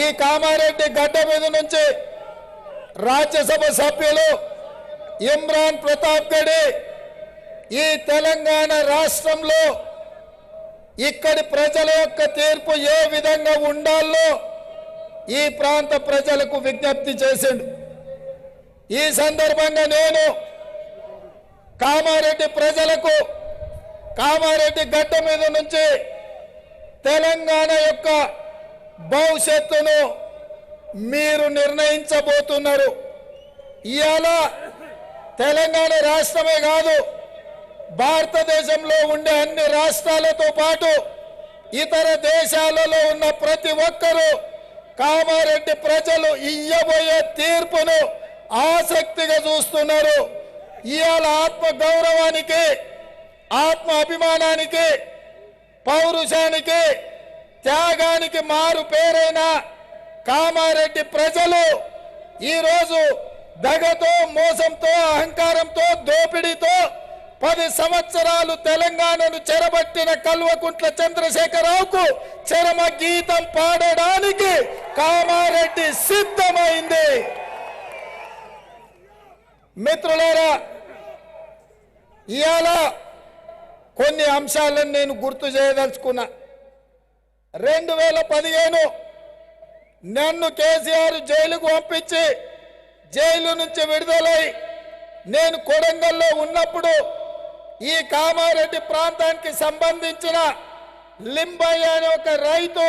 ఈ కామారెడ్డి గడ్డ మీద నుంచి రాజ్యసభ సభ్యులు ఇమ్రాన్ ప్రతాప్ గడి ఈ తెలంగాణ రాష్ట్రంలో ఇక్కడి ప్రజల యొక్క తీర్పు ఏ విధంగా ఉండాలో ఈ ప్రాంత ప్రజలకు విజ్ఞప్తి చేసిండు. ఈ సందర్భంగా నేను కామారెడ్డి ప్రజలకు కామారెడ్డి గడ్డ మీద నుంచి తెలంగాణ యొక్క భవిష్యత్తును మీరు నిర్ణయించబోతున్నారు. ఇవాళ తెలంగాణ రాష్ట్రమే కాదు భారతదేశంలో ఉండే అన్ని రాష్ట్రాలతో పాటు ఇతర దేశాలలో ఉన్న ప్రతి ఒక్కరూ కామారెడ్డి ప్రజలు ఇయ్యబోయే తీర్పును ఆసక్తిగా చూస్తున్నారు. ఇవాళ ఆత్మ గౌరవానికి ఆత్మ అభిమానానికి పౌరుషానికి త్యాగానికి మారు పేరైన కామారెడ్డి ప్రజలు ఈరోజు దగతో మోసంతో అహంకారంతో దోపిడీతో పది సంవత్సరాలు తెలంగాణను చెరబట్టిన కల్వకుంట్ల చంద్రశేఖరరావుకు చరమ గీతం పాడడానికి కామారెడ్డి సిద్ధమైంది. మిత్రులారా ఇవాళ కొన్ని అంశాలను నేను గుర్తు చేయదలుచుకున్నా. రెండు వేల పదిహేను నన్ను కేసీఆర్ జైలుకు పంపించి జైలు నుంచి విడుదలై నేను కొడంగల్లో ఉన్నప్పుడు ఈ కామారెడ్డి ప్రాంతానికి సంబంధించిన లింబయ్య అనే ఒక రైతు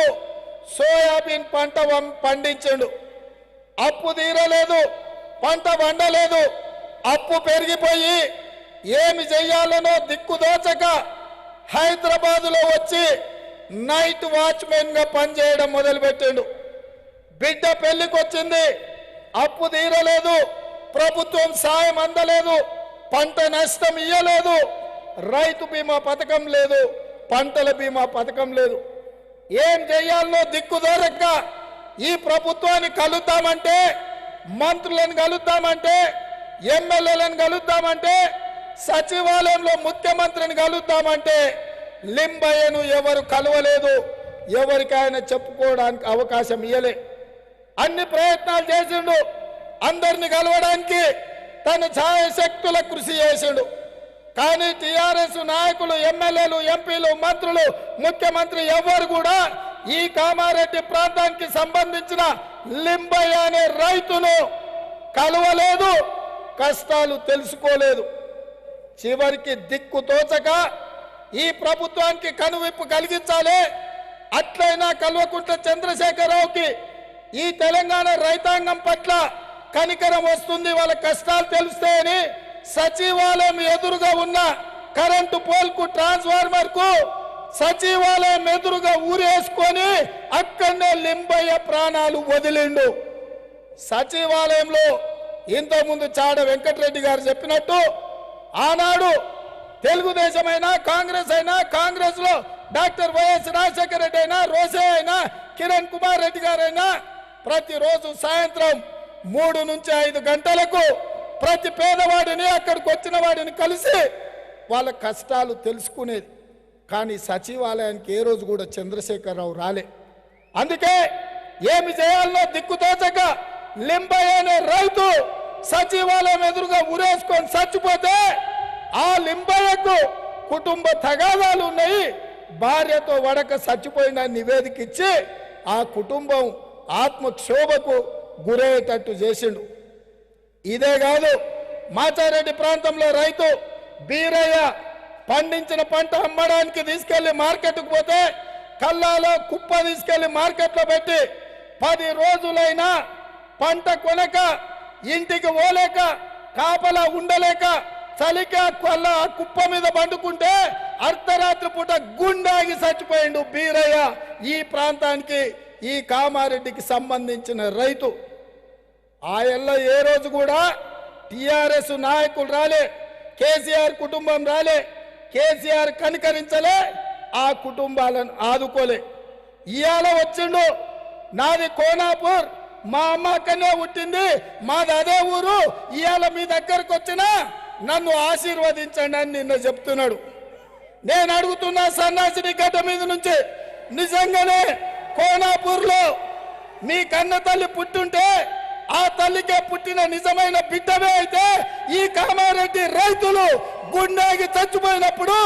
సోయాబీన్ పంట వం- పండించాడు. అప్పు తీరలేదు పంట వండలేదు అప్పు పెరిగిపోయి ఏమి చెయ్యాలనో దిక్కుదోచక హైదరాబాదులో వచ్చి నైట్ వాచ్మెన్గా పనిచేయడం మొదలుపెట్టాడు. బిడ్డ పెళ్ళికొచ్చింది అప్పు తీరలేదు. ప్రభుత్వం సాయం అందలేదు. పంట నష్టం ఇయ్యలేదు. రైతు బీమా పథకం లేదు. పంటల బీమా పథకం లేదు. ఏం చేయాలో దిక్కుదోరక్క ఈ ప్రభుత్వాన్ని కలుద్దామంటే మంత్రులను కలుద్దామంటే ఎమ్మెల్యేలను కలుద్దామంటే సచివాలయంలో ముఖ్యమంత్రిని కలుద్దామంటే లింబయ్యను ఎవరు కలవలేదు ఎవరికి ఆయన చెప్పుకోవడానికి అవకాశం ఇయ్యలే. అన్ని ప్రయత్నాలు చేసిండు అందరిని కలవడానికి తన ఛాయశక్తుల కృషి చేసిండు. కానీ టిఆర్ఎస్ నాయకులు ఎమ్మెల్యేలు ఎంపీలు మంత్రులు ముఖ్యమంత్రి ఎవరు కూడా ఈ కామారెడ్డి ప్రాంతానికి సంబంధించిన లింబయ్య అనే రైతును కలవలేదు కష్టాలు తెలుసుకోలేదు. చివరికి దిక్కు తోచక ఈ ప్రభుత్వానికి కనువిప్పు కలిగించాలి. అట్లయినా కల్వకుంట్ల చంద్రశేఖరరావుకి ఈ తెలంగాణ రైతాంగం పట్ల కనికరం వస్తుంది వాళ్ళ కష్టాలు తెలుస్తాయని సచివాలయం ఎదురుగా ఉన్న కరెంటు పోల్కు ట్రాన్స్ఫార్మర్కు సచివాలయం ఎదురుగా ఊరేసుకొని అక్కడనే లింబయ్య ప్రాణాలు వదిలిండు. సచివాలయంలో ఇంతకుముందు చాడ వెంకటరెడ్డి గారు చెప్పినట్టు ఆనాడు తెలుగుదేశం అయినా కాంగ్రెస్ అయినా కాంగ్రెస్లో డాక్టర్ వైఎస్ రాజశేఖర రెడ్డి అయినా రోసే అయినా కిరణ్ కుమార్ రెడ్డి గారైనా ప్రతిరోజు సాయంత్రం మూడు నుంచి ఐదు గంటలకు ప్రతి పేదవాడిని అక్కడికి వచ్చిన వాడిని కలిసి వాళ్ళ కష్టాలు తెలుసుకునేది. కానీ సచివాలయానికి ఏ రోజు కూడా చంద్రశేఖరరావు రాలే. అందుకే ఏమి చేయాలో దిక్కుతోచక లింబయ్య అనే రైతు సచివాలయం ఎదురుగా ఉరేసుకొని చచ్చిపోతే ఆ లింబయ్యకు కుటుంబ తగాదాలు ఉన్నాయి. భార్యతో వడక చచ్చిపోయిన నివేదిక ఇచ్చి ఆ కుటుంబం ఆత్మక్షోభకు గురయ్యేటట్టు చేసిండు. ఇదే కాదు మాచారెడ్డి ప్రాంతంలో రైతు బీరయ్య పండించిన పంట అమ్మడానికి తీసుకెళ్ళి మార్కెట్కు పోతే కల్లాలో కుప్ప తీసుకెళ్ళి మార్కెట్లో పెట్టి పది రోజులైనా పంట కొనక ఇంటికి పోలేక కాపలా ఉండలేక చలిక కొల్ల కుప్ప మీద పండుకుంటే అర్ధరాత్రి పూట గుండాగి చచ్చిపోయిండు బీరయ్య. ఈ ప్రాంతానికి ఈ కామారెడ్డికి సంబంధించిన రైతు. ఆయల్లో ఏ రోజు కూడా టిఆర్ఎస్ నాయకులు రాలే కేసీఆర్ కుటుంబం రాలే కేసీఆర్ కనికరించలే ఆ కుటుంబాలను ఆదుకోలే. ఇవాళ వచ్చిండు నాది కోనాపూర్ మా అమ్మ అక్కనే పుట్టింది మాది అదే ఊరు ఇవాళ మీ దగ్గరకు వచ్చినా నన్ను ఆశీర్వదించండి అని నిన్న చెప్తున్నాడు. నేను అడుగుతున్న సన్నాసిని గడ్డ మీద నుంచి నిజంగానే కోనాపూర్లో మీ కన్న తల్లి పుట్టుంటే ఆ తల్లికే పుట్టిన నిజమైన బిడ్డమే అయితే ఈ కామారెడ్డి రైతులు గుండెకి చచ్చిపోయినప్పుడు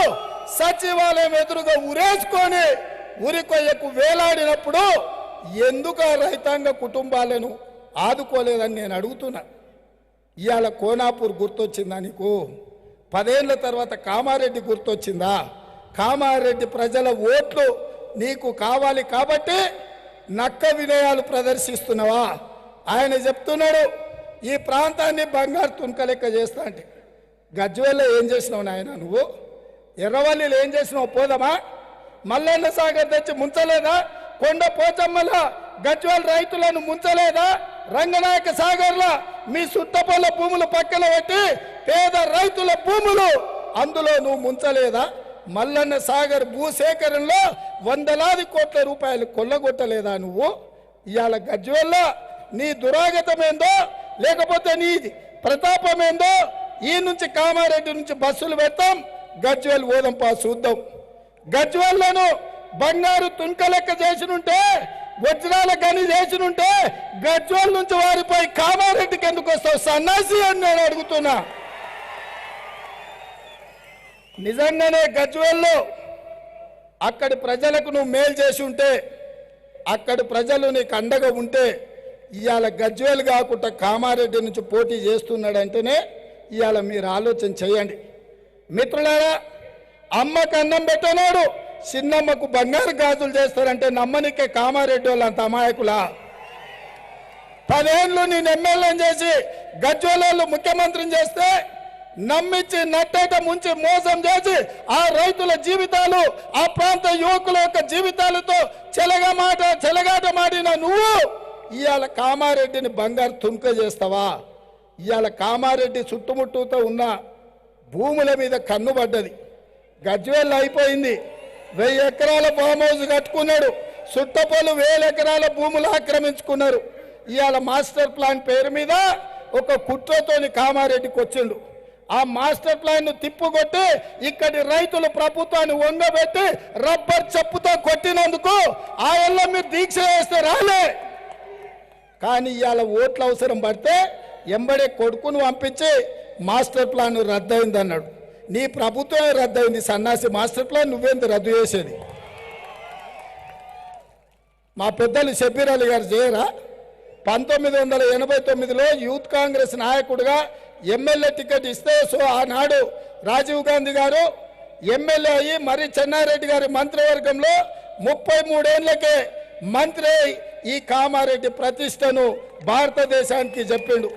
సచివాలయం ఎదురుగా ఉరేసుకొని ఉరికొయ్యకు వేలాడినప్పుడు ఎందుకు ఆ రైతాంగ కుటుంబాలను ఆదుకోలేదని నేను అడుగుతున్నా. ఇవాళ కోనాపూర్ గుర్తొచ్చిందా నీకు? పదేళ్ళ తర్వాత కామారెడ్డి గుర్తొచ్చిందా? కామారెడ్డి ప్రజల ఓట్లు నీకు కావాలి కాబట్టి నక్క వినయాలు ప్రదర్శిస్తున్నావా? ఆయన చెప్తున్నాడు ఈ ప్రాంతాన్ని బంగారు తునక లెక్క చేస్తా అంటే. గజ్వేల్లో ఏం చేసినావు నాయన నువ్వు? ఎర్రవల్లిలో ఏం చేసినావు? పోదామా? మల్లన్న సాగర్ తెచ్చి ముంచలేదా? కొండ పోచమ్మల గజ్వేల్ రైతులను ముంచలేదా? రంగనాయక సాగర్ల మీ సుట్టపల్ల భూములు పక్కన పెట్టి పేద రైతుల భూములు అందులో నువ్వు ముంచలేదా? మల్లన్న సాగర్ భూసేకరణలో వందలాది కోట్ల రూపాయలు కొల్లగొట్టలేదా నువ్వు? ఇవాళ గజ్వేల్లో నీ దురాగతమేందో లేకపోతే నీ ప్రతాపమేందో ఈ నుంచి కామారెడ్డి నుంచి బస్సులు పెడతాం గజ్వేల్ ఓదంపా చూద్దాం. గజ్వల్లను బంగారు తుంక లెక్క చేసినుంటే వజ్రాల గని చేసినుంటే గజ్వల్ నుంచి వారిపై కామారెడ్డికి ఎందుకు వస్తావు? సన్నాసి అని నేను అడుగుతున్నా. నిజంగానే గజ్వల్లో అక్కడి ప్రజలకు నువ్వు మేలు చేసి ఉంటే అక్కడి ప్రజలు నీకు అండగా ఉంటే ఇవాళ గజ్వేలు కాకుండా కామారెడ్డి నుంచి పోటీ చేస్తున్నాడంటేనే ఇవాళ మీరు ఆలోచన చేయండి. మిత్రులారా అమ్మకు అన్నం పెట్టనాడు చిన్నమ్మకు బంగారు గాజులు చేస్తారంటే నమ్మనికే కామారెడ్డి వాళ్ళంత అమాయకులా? పదేళ్ళు నేను ఎమ్మెల్యేని చేసి గజ్వేలలో ముఖ్యమంత్రిని చేస్తే నమ్మించి నట్టేట ముంచి మోసం చేసి ఆ రైతుల జీవితాలు ఆ ప్రాంత యువకుల యొక్క జీవితాలతో చెలగమాట చెలగాట మాడిన నువ్వు ఇవాళ కామారెడ్డిని బంగారు తుంక చేస్తావా? ఇవాళ కామారెడ్డి చుట్టుముట్టుతో ఉన్న భూముల మీద కన్ను పడ్డది. గజ్వేల్ అయిపోయింది. వెయ్యి ఎకరాల ఫామ్ హౌస్ కట్టుకున్నాడు. చుట్టపలు వేల ఎకరాల భూములు ఆక్రమించుకున్నారు. ఇవాళ మాస్టర్ ప్లాన్ పేరు మీద ఒక కుట్రతోని కామారెడ్డికి వచ్చిండు. ఆ మాస్టర్ ప్లాన్ను తిప్పుకొట్టి ఇక్కడి రైతులు ప్రభుత్వాన్ని వంగబెట్టి రబ్బర్ చెప్పుతో కొట్టినందుకు ఆయనలో మీరు దీక్ష వేస్తే రాలే. కానీ ఇవాళ ఓట్ల అవసరం పడితే ఎంబడే కొడుకును పంపించి మాస్టర్ ప్లాన్ రద్దయిందన్నాడు. నీ ప్రభుత్వమే రద్దయింది సన్నాసి మాస్టర్ ప్లాన్ నువ్వేంది రద్దు చేసేది? మా పెద్దలు షబీర్ అలీ గారు చేయరా? పంతొమ్మిది వందల ఎనభై తొమ్మిదిలో యూత్ కాంగ్రెస్ నాయకుడిగా ఎమ్మెల్యే టికెట్ ఇస్తే సో ఆనాడు రాజీవ్ గాంధీ గారు ఎమ్మెల్యే అయ్యి మరి చెన్నారెడ్డి గారి మంత్రివర్గంలో ముప్పై మూడేళ్ళకే మంత్రి ఈ కామారెడ్డి ప్రతిష్టను భారతదేశానికి చెప్పిండు.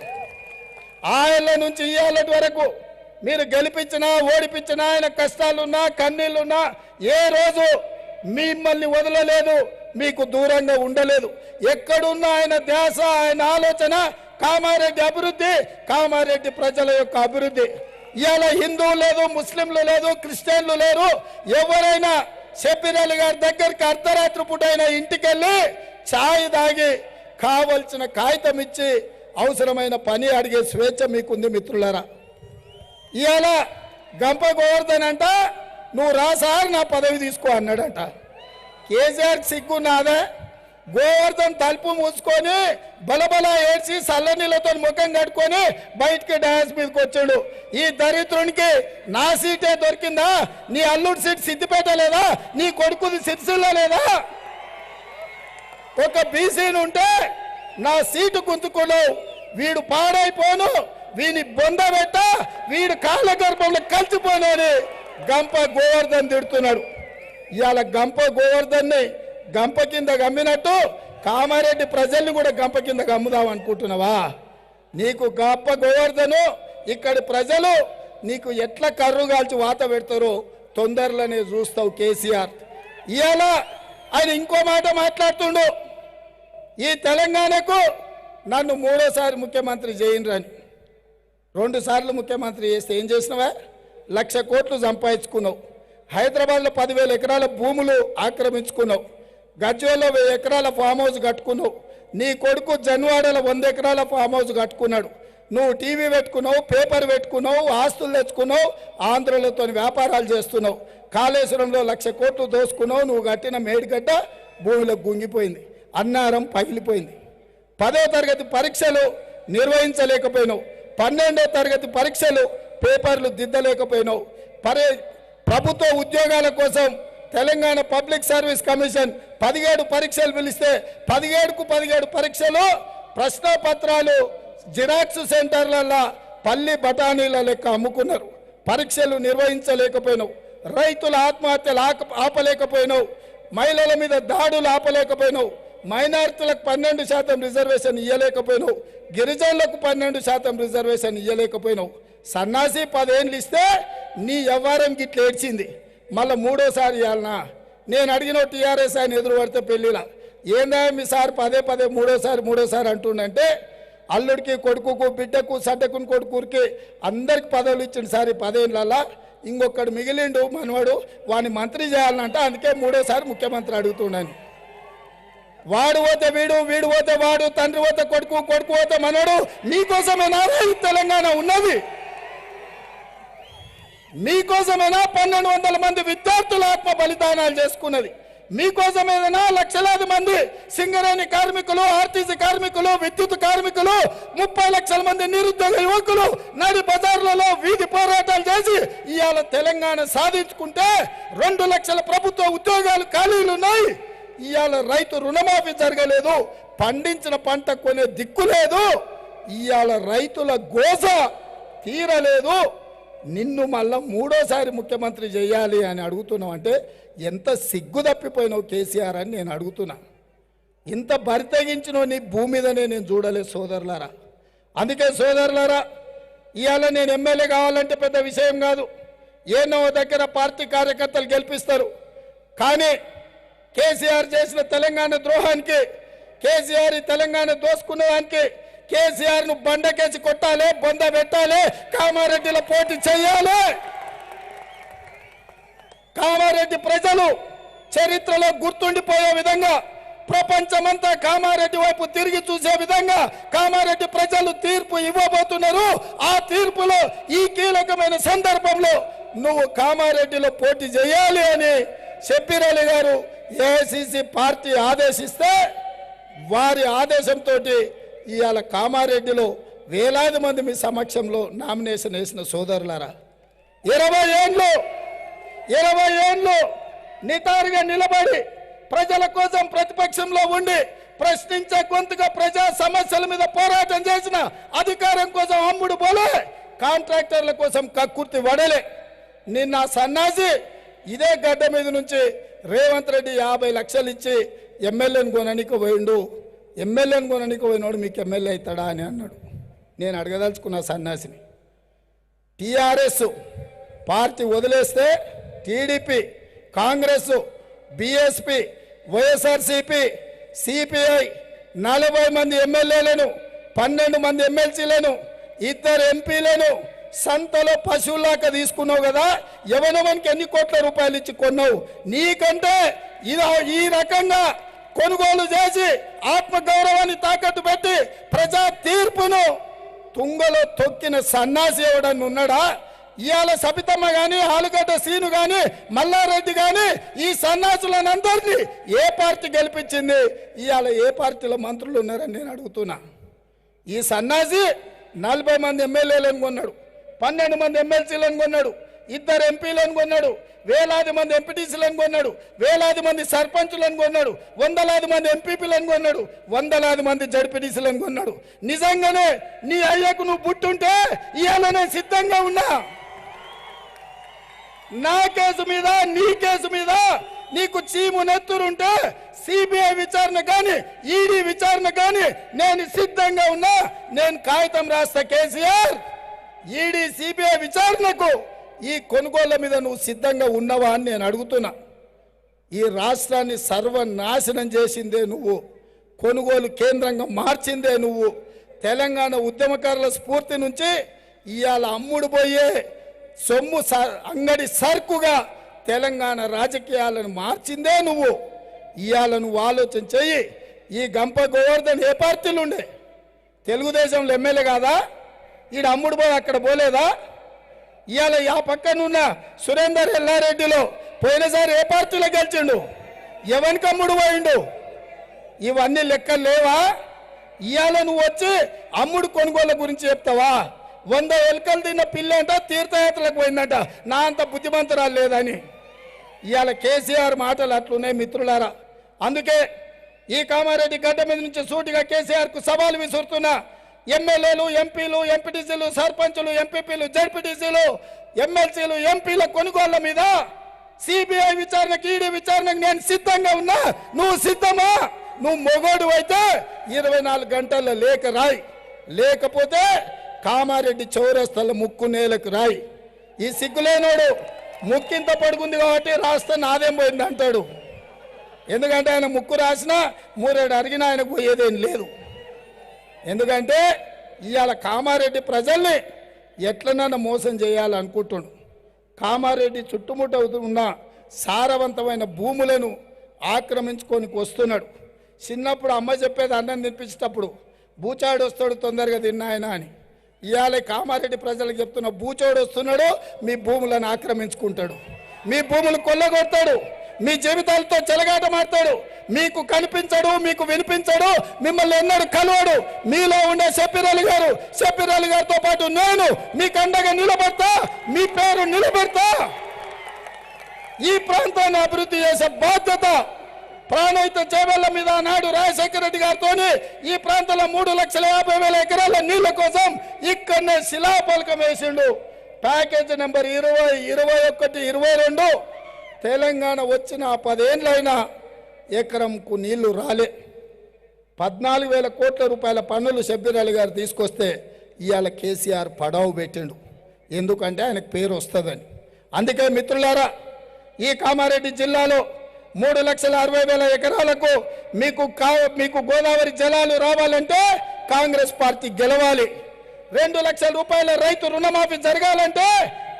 ఆయన నుంచి ఇయ్యాలటి వరకు మీరు గెలిపించినా ఓడిపించినా ఆయన కష్టాలున్నా కన్నీళ్ళున్నా ఏ రోజు మిమ్మల్ని వదలలేదు మీకు దూరంగా ఉండలేదు. ఎక్కడున్న ఆయన ధ్యాస ఆయన ఆలోచన కామారెడ్డి అభివృద్ధి కామారెడ్డి ప్రజల యొక్క అభివృద్ధి. ఇవాళ హిందువులు లేదు ముస్లింలు లేదు క్రిస్టియన్లు లేరు ఎవరైనా షబీర్ గారి దగ్గరికి అర్ధరాత్రి పూట అయిన ఇంటికెళ్ళి ఛాయ్ తాగి కావలసిన కాగితం ఇచ్చి అవసరమైన పని అడిగే స్వేచ్ఛ మీకుంది మిత్రులారా. ఇవాళ గంప గోవర్ధన్ అంట నువ్వు రాసార్ నా పదవి తీసుకో అన్నాడంట. కేసీఆర్ సిగ్గు నాదే. గోవర్ధన్ తలుపు మూసుకొని బలబల ఏడ్చి సల్లనీళ్ళతో ముఖం కట్టుకొని బయటికి డ్యాన్స్ మీదకి వచ్చాడు. ఈ దరిద్రునికి నా సీటే దొరికిందా? నీ అల్లుడి సీట్ సిద్దిపేట లేదా? నీ కొడుకుది సిరిసిల్ల లేదా? ఒక బీసీని ఉంటే నా సీటు గుంతుకున్నావు వీడు పాడైపోను. వీని బొందబెట్ట వీడు కాళ్ళ గర్భంలో కలిసిపోనని గంప గోవర్ధన్ తిడుతున్నాడు. ఇవాళ గంప గోవర్ధన్ని గంప కింద గమ్మినట్టు కామారెడ్డి ప్రజల్ని కూడా గంప కింద గమ్ముదాం అనుకుంటున్నావా? నీకు గంప గోవర్ధను ఇక్కడి ప్రజలు నీకు ఎట్లా కర్రు కాల్చి వాత పెడతారో తొందరలోనే చూస్తావు కేసీఆర్. ఇవాళ ఆయన ఇంకో మాట మాట్లాడుతుండు. ఈ తెలంగాణకు నన్ను మూడోసారి ముఖ్యమంత్రి చేయండి రెండు సార్లు ముఖ్యమంత్రి చేస్తే ఏం చేసినవా? లక్ష కోట్లు సంపాదించుకున్నావు. హైదరాబాద్లో పదివేల ఎకరాల భూములు ఆక్రమించుకున్నావు. గజ్వేల్లో వెయ్యి ఎకరాల ఫామ్ హౌస్ కట్టుకున్నావు. నీ కొడుకు జన్వాడలో వంద ఎకరాల ఫామ్ హౌస్ కట్టుకున్నాడు. నువ్వు టీవీ పెట్టుకున్నావు పేపర్ పెట్టుకున్నావు ఆస్తులు తెచ్చుకున్నావు ఆంధ్రలతో వ్యాపారాలు చేస్తున్నావు. కాళేశ్వరంలో లక్ష కోట్లు దోసుకున్నావు నువ్వు కట్టిన మేడిగడ్డ భూమిలో గుంగిపోయింది. అన్నారం పగిలిపోయింది. పదో తరగతి పరీక్షలు నిర్వహించలేకపోయినావు. పన్నెండో తరగతి పరీక్షలు పేపర్లు దిద్దలేకపోయినావు. పరే ప్రభుత్వ ఉద్యోగాల కోసం తెలంగాణ పబ్లిక్ సర్వీస్ కమిషన్ పదిహేడు పరీక్షలు పిలిస్తే పదిహేడుకు పదిహేడు పరీక్షలు ప్రశ్నపత్రాలు జిరాక్స్ సెంటర్లలో పల్లి బఠానీల లెక్క అమ్ముకున్నారు. పరీక్షలు నిర్వహించలేకపోయినావు. రైతుల ఆత్మహత్యలు ఆక ఆపలేకపోయినావు. మహిళల మీద దాడులు ఆపలేకపోయినావు. మైనారిటీలకు పన్నెండు శాతం రిజర్వేషన్ ఇవ్వలేకపోయినావు గిరిజనులకు పన్నెండు శాతం రిజర్వేషన్ ఇవ్వలేకపోయినావు సన్నాసి పదేళ్ళు ఇస్తే నీ వ్యవహారం గిట్ల ఏడ్చింది. మళ్ళీ మూడోసారి ఇవ్వాలనా నేను అడిగిన టీఆర్ఎస్ ఆయన ఎదురు పడితే పెళ్ళిలా ఏందా మీ సార్ పదే పదే మూడోసారి మూడోసారి అంటుండంటే అల్లుడికి కొడుకుకు బిడ్డకు సడ్డకుని కొడుకురికి అందరికి పదవులు ఇచ్చిండు సార్ ఈ పదేళ్ళల్లా ఇంకొకడు మిగిలిండు మనవాడు వాడిని మంత్రి చేయాలంటే అందుకే మూడోసారి ముఖ్యమంత్రి అడుగుతున్నాను వాడు పోతే వీడు వీడు పోతే వాడు తండ్రి పోతే కొడుకు కొడుకు పోతే మనోడు నీకోసమేనా తెలంగాణ ఉన్నది. మీకోసమేనా పన్నెండు వందల మంది విద్యార్థుల ఆత్మ బలిదానాలు చేసుకున్నది. మీకోసమేనా లక్షలాది మంది సింగరేణి కార్మికులు ఆర్టీసీ కార్మికులు విద్యుత్ కార్మికులు ముప్పై లక్షల మంది నిరుద్యోగ యువకులు నడి బజార్లలో వీధి పోరాటాలు చేసి ఇవాళ తెలంగాణ సాధించుకుంటే రెండు లక్షల ప్రభుత్వ ఉద్యోగాలు ఖాళీలు ఉన్నాయి. ఇవాళ రైతు రుణమాఫీ జరగలేదు పండించిన పంట కొనే దిక్కు లేదు ఇవాళ రైతుల గోస తీరలేదు. నిన్ను మళ్ళా మూడోసారి ముఖ్యమంత్రి చేయాలి అని అడుగుతున్నావు అంటే ఎంత సిగ్గు తప్పిపోయినావు కేసీఆర్ అని నేను అడుగుతున్నా. ఇంత బరితెగించిన నీ భూమి మీదనే నేను చూడలేదు సోదరులారా. అందుకే సోదరులారా ఇవాళ నేను ఎమ్మెల్యే కావాలంటే పెద్ద విషయం కాదు. ఏనో దగ్గర పార్టీ కార్యకర్తలు గెలిపిస్తారు. కానీ కేసీఆర్ చేసిన తెలంగాణ ద్రోహానికి కేసీఆర్ ఈ తెలంగాణ దోసుకున్న దానికి కేసీఆర్ను బండకేసి కొట్టాలి బొంద పెట్టాలి కామారెడ్డిలో పోటీ చేయాలి. కామారెడ్డి ప్రజలు చరిత్రలో గుర్తుండిపోయే విధంగా ప్రపంచమంతా కామారెడ్డి వైపు తిరిగి చూసే విధంగా కామారెడ్డి ప్రజలు తీర్పు ఇవ్వబోతున్నారు. ఆ తీర్పులో ఈ కీలకమైన సందర్భంలో నువ్వు కామారెడ్డిలో పోటీ చేయాలి అని చెప్పిరాలి గారు. ఏఐసిసి పార్టీ ఆదేశిస్తే వారి ఆదేశంతో ఇవాళ కామారెడ్డిలో వేలాది మంది మీ సమక్షంలో నామినేషన్ వేసిన సోదరులారా ఇరవై ఏండ్లు ఇరవై ఏళ్ళు నిటారుగా నిలబడి ప్రజల కోసం ప్రతిపక్షంలో ఉండి ప్రశ్నించే గొంతుగా ప్రజా సమస్యల మీద పోరాటం చేసిన అధికారం కోసం అమ్ముడు పోలే కాంట్రాక్టర్ల కోసం కక్కుర్తి వడలే. నిన్న సన్నాసి ఇదే గడ్డ మీద నుంచి రేవంత్ రెడ్డి యాభై లక్షలు ఇచ్చి ఎమ్మెల్యేని కొననికి పోయిండు. ఎమ్మెల్యేని కొననికి పోయినోడు మీకు ఎమ్మెల్యే అవుతాడా అని అన్నాడు. నేను అడగదలుచుకున్న సన్యాసిని టీఆర్ఎస్ పార్టీ వదిలేస్తే TDP Congress BSP YSRCP CPI నలభై మంది ఎమ్మెల్యేలను పన్నెండు మంది ఎమ్మెల్సీలను ఇద్దరు ఎంపీలను సంతలో పశువులాగా తీసుకున్నావు కదా ఎవరెవరికి ఎన్ని కోట్ల రూపాయలు ఇచ్చి కొన్నావు? నీకంటే ఇది ఈ రకంగా కొనుగోలు చేసి ఆత్మగౌరవాన్ని తాకట్టు పెట్టి ప్రజా తీర్పును తుంగలో తొక్కిన సన్నాసి ఎవడని ఉన్నాడా? ఇవాళ సబితమ్మ కానీ ఆలుగడ్డ సీను కానీ మల్లారెడ్డి కానీ ఈ సన్నాసులనందరినీ ఏ పార్టీ గెలిపించింది? ఇవాళ ఏ పార్టీలో మంత్రులు ఉన్నారని నేను అడుగుతున్నా. ఈ సన్నాసి నలభై మంది ఎమ్మెల్యేలను కొన్నాడు? పన్నెండు మంది ఎమ్మెల్సీలను కొన్నాడు ఇద్దరు ఎంపీలను కొన్నాడు వేలాది మంది ఎంపీటీసీలను కొన్నాడు వేలాది మంది సర్పంచులను కొన్నాడు వందలాది మంది ఎంపీపీలను కొన్నాడు వందలాది మంది జడ్పీటీసీలను కొన్నాడు. నిజంగానే నీ అయ్యకు నువ్వు పుట్టుంటే ఇవాళ సిద్ధంగా ఉన్నా. నా కేసు మీద నీ కేసు మీద నీకు చీము నెత్తురుంటే సిబిఐ విచారణ కానీ ఈడీ విచారణ కానీ నేను సిద్ధంగా ఉన్నా. నేను కాగితం రాస్తా కేసీఆర్. ఈడీ సిబిఐ విచారణకు ఈ కొనుగోళ్ళ మీద నువ్వు సిద్ధంగా ఉన్నావా అని నేను అడుగుతున్నా. ఈ రాష్ట్రాన్ని సర్వనాశనం చేసిందే నువ్వు. కొనుగోలు కేంద్రంగా మార్చిందే నువ్వు. తెలంగాణ ఉద్యమకారుల స్ఫూర్తి నుంచి ఇవాళ అమ్ముడు పోయే సొమ్ము స- అంగడి సరుకుగా తెలంగాణ రాజకీయాలను మార్చిందే నువ్వు. ఇవాళ నువ్వు ఆలోచన చెయ్యి. ఈ గంప గోవర్ధన్ ఏ పార్టీలు ఉండే తెలుగుదేశంలో ఎమ్మెల్యే కాదా? ఈడ అమ్ముడు పోయి అక్కడ పోలేదా? ఇవాళ ఆ పక్కనున్న సురేందర్ ఎల్లారెడ్డిలో పోయినసారి ఏ పార్టీలో గెలిచిండు? ఎవరికి అమ్ముడు పోయిండు? ఇవన్నీ లెక్కలు లేవా? ఇవాళ నువ్వు వచ్చి అమ్ముడు కొనుగోలు గురించి చెప్తావా? వంద ఎలుకలు తిన్న పిల్ల అంట తీర్థయాత్రలకు పోయిందంట. నా అంత బుద్ధిమంతరాలు లేదని. ఇవాళ కేసీఆర్ మాటలు అట్లున్నాయి మిత్రులారా. అందుకే ఈ కామారెడ్డి గడ్డ మీద నుంచి సూటిగా కేసీఆర్కు సవాలు విసురుతున్నా. ఎమ్మెల్యేలు ఎంపీలు ఎంపీటీసీలు సర్పంచులు ఎంపీపీలు జడ్పీటీసీలు ఎమ్మెల్సీలు ఎంపీల కొనుగోళ్ళ మీద సిబిఐ విచారణకి ఈడీ విచారణకు నేను సిద్ధంగా ఉన్నా. నువ్వు సిద్ధమా? నువ్వు మొగోడు అయితే ఇరవై నాలుగు గంటల్లో లేఖ రాయి. లేకపోతే కామారెడ్డి చౌరస్తల ముక్కు నేలకు రాయి. ఈ సిగ్గులేనోడు ముక్కింత పడుకుంది కాబట్టి రాస్తే నాదేం పోయింది అంటాడు ఎందుకంటే ఆయన ముక్కు రాసినా మూరేడు అడిగినా ఆయనకు పోయేదేం లేదు. ఎందుకంటే ఇవాళ కామారెడ్డి ప్రజల్ని ఎట్లనన్నా మోసం చేయాలనుకుంటుండు? కామారెడ్డి చుట్టుముట్ట ఉన్న సారవంతమైన భూములను ఆక్రమించుకొని వస్తున్నాడు. చిన్నప్పుడు అమ్మ చెప్పేది అన్నం తినిపించేటప్పుడు బూచాడు వస్తాడు తొందరగా తిన్నాయన అని. ఇవాళ కామారెడ్డి ప్రజలకు చెప్తున్న బూచోడు వస్తున్నాడు మీ భూములను ఆక్రమించుకుంటాడు. మీ భూములు కొల్లగొడతాడు మీ జీవితాలతో చెలగాటమాడతాడు మీకు కనిపించడు మీకు వినిపించడు మిమ్మల్ని ఎన్నడు కలవడు. మీలో ఉండే షబ్బీర్ గారు షబ్బీర్ గారితో పాటు నేను మీకు అండగా నిలబడతా మీ పేరు నిలబెడతా. ఈ ప్రాంతాన్ని అభివృద్ధి చేసే బాధ్యత ప్రాణహిత చేవెళ్ళ మీద నాడు రాజశేఖర రెడ్డి గారితో ఈ ప్రాంతంలో మూడు లక్షల యాభై వేల ఎకరాల నీళ్ళ కోసం ఇక్కడనే శిలాఫలకం వేసిండు. ప్యాకేజ్ నెంబర్ ఇరవై ఇరవై ఒకటి ఇరవై రెండు. తెలంగాణ వచ్చిన పదేళ్ళైనా ఎకరంకు నీళ్ళు రాలే. పద్నాలుగు వేల కోట్ల రూపాయల పన్నులు షబ్బీర్ గారు తీసుకొస్తే ఇవాళ కేసీఆర్ పడవ పెట్టిండు. ఎందుకంటే ఆయనకు పేరు వస్తుందని. అందుకే మిత్రులారా ఈ కామారెడ్డి జిల్లాలో మూడు లక్షల అరవై వేల ఎకరాలకు మీకు కా మీకు గోదావరి జలాలు రావాలంటే కాంగ్రెస్ పార్టీ గెలవాలి. రెండు లక్షల రూపాయల రైతు రుణమాఫీ జరగాలంటే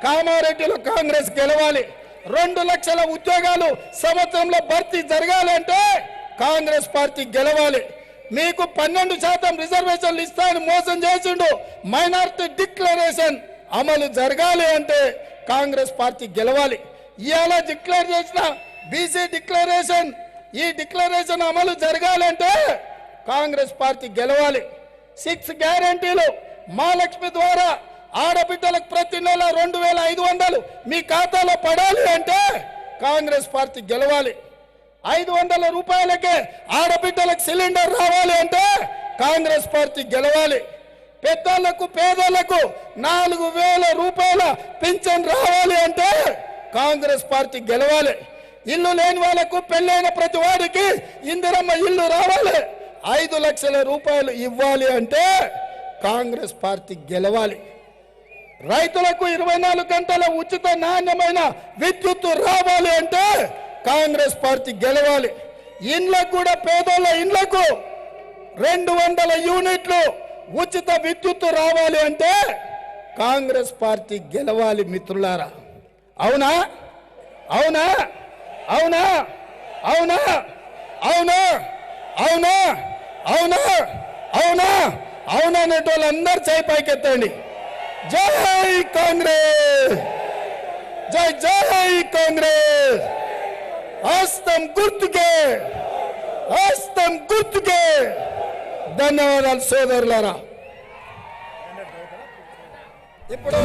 కామారెడ్డిలో కాంగ్రెస్ గెలవాలి. రెండు లక్షల ఉద్యోగాలు సంవత్సరంలో భర్తీ జరగాలంటే కాంగ్రెస్ పార్టీ గెలవాలి. మీకు పన్నెండు శాతం రిజర్వేషన్లు ఇస్తాయని మోసం చేసిండు మైనార్టీ డిక్లరేషన్ అమలు జరగాలి అంటే కాంగ్రెస్ పార్టీ గెలవాలి. ఇవాళ డిక్లేర్ చేసిన బీసీ డిక్లరేషన్ ఈ డిక్లరేషన్ అమలు జరగాలంటే కాంగ్రెస్ పార్టీ గెలవాలి. సిక్స్ గ్యారంటీలు మహాలక్ష్మి ద్వారా ఆడబిడ్డలకు ప్రతి నెల రెండు వేల ఐదు వందలు. మీ ఖాతాలో పడాలి అంటే కాంగ్రెస్ పార్టీ గెలవాలి. ఐదు వందల రూపాయలకే ఆడబిడ్డలకు సిలిండర్ రావాలి అంటే కాంగ్రెస్ పార్టీ గెలవాలి. పెద్దలకు పేదలకు నాలుగు వేల రూపాయల పింఛన్ రావాలి అంటే కాంగ్రెస్ పార్టీ గెలవాలి. ఇల్లు లేని వాళ్ళకు పెళ్ళైన ప్రతి వాడికి ఇందిరమ్మ ఇల్లు రావాలి. ఐదు లక్షల రూపాయలు ఇవ్వాలి అంటే కాంగ్రెస్ పార్టీ గెలవాలి. రైతులకు ఇరవై నాలుగు గంటల ఉచిత నాణ్యమైన విద్యుత్తు రావాలి అంటే కాంగ్రెస్ పార్టీ గెలవాలి ఇండ్లకు కూడా పేదోళ్ళ ఇండ్లకు రెండు వందల యూనిట్లు ఉచిత విద్యుత్తు రావాలి అంటే కాంగ్రెస్ పార్టీ గెలవాలి మిత్రులారా అవునా అవునా అవునా అవునా అవునా అవునా అవునా అవునా అవునా అనేటోళ్ళందరూ చేయి పైకెత్తండి జై కాంగ్రెస్! జై జై కాంగ్రెస్! హస్తం గుర్తుకే! హస్తం గుర్తుకే! ధన్యవాదాలు సోదరులారా. ఇప్పుడు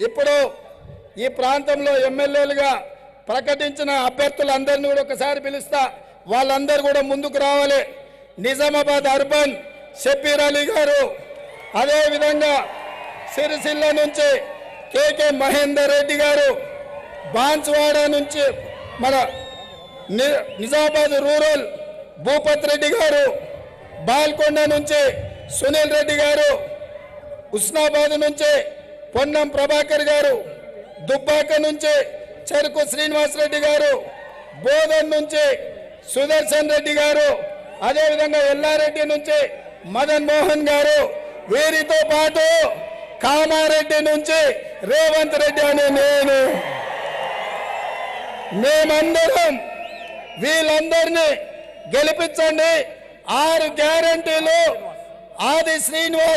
ఇప్పుడు ఈ ప్రాంతంలో ఎమ్మెల్యేలుగా ప్రకటించిన అభ్యర్థులందరినీ కూడా ఒకసారి పిలుస్తా. వాళ్ళందరూ కూడా ముందుకు రావాలి. నిజామాబాద్ అర్బన్ షబీర్ అలీ గారు. అదేవిధంగా సిరిసిల్ల నుంచి కేకే మహేందర్ రెడ్డి గారు బాన్స్వాడ నుంచి మన నిజామాబాద్ రూరల్ భూపత్ రెడ్డి గారు బాల్కొండ నుంచి సునీల్ రెడ్డి గారు ఉస్నాబాద్ నుంచి పొన్నం ప్రభాకర్ గారు దుబ్బాక నుంచి చెరుకు శ్రీనివాస్ రెడ్డి గారు బోధన్ నుంచి సుదర్శన్ రెడ్డి గారు అదేవిధంగా ఎల్లారెడ్డి నుంచి మదన్ మోహన్ గారు వీరితో పాటు కామారెడ్డి నుంచి రేవంత్ రెడ్డి అనే నేను. మేమందరం వీళ్ళందరినీ గెలిపించండి. ఆరు గ్యారంటీలు. ఆది శ్రీనివాస్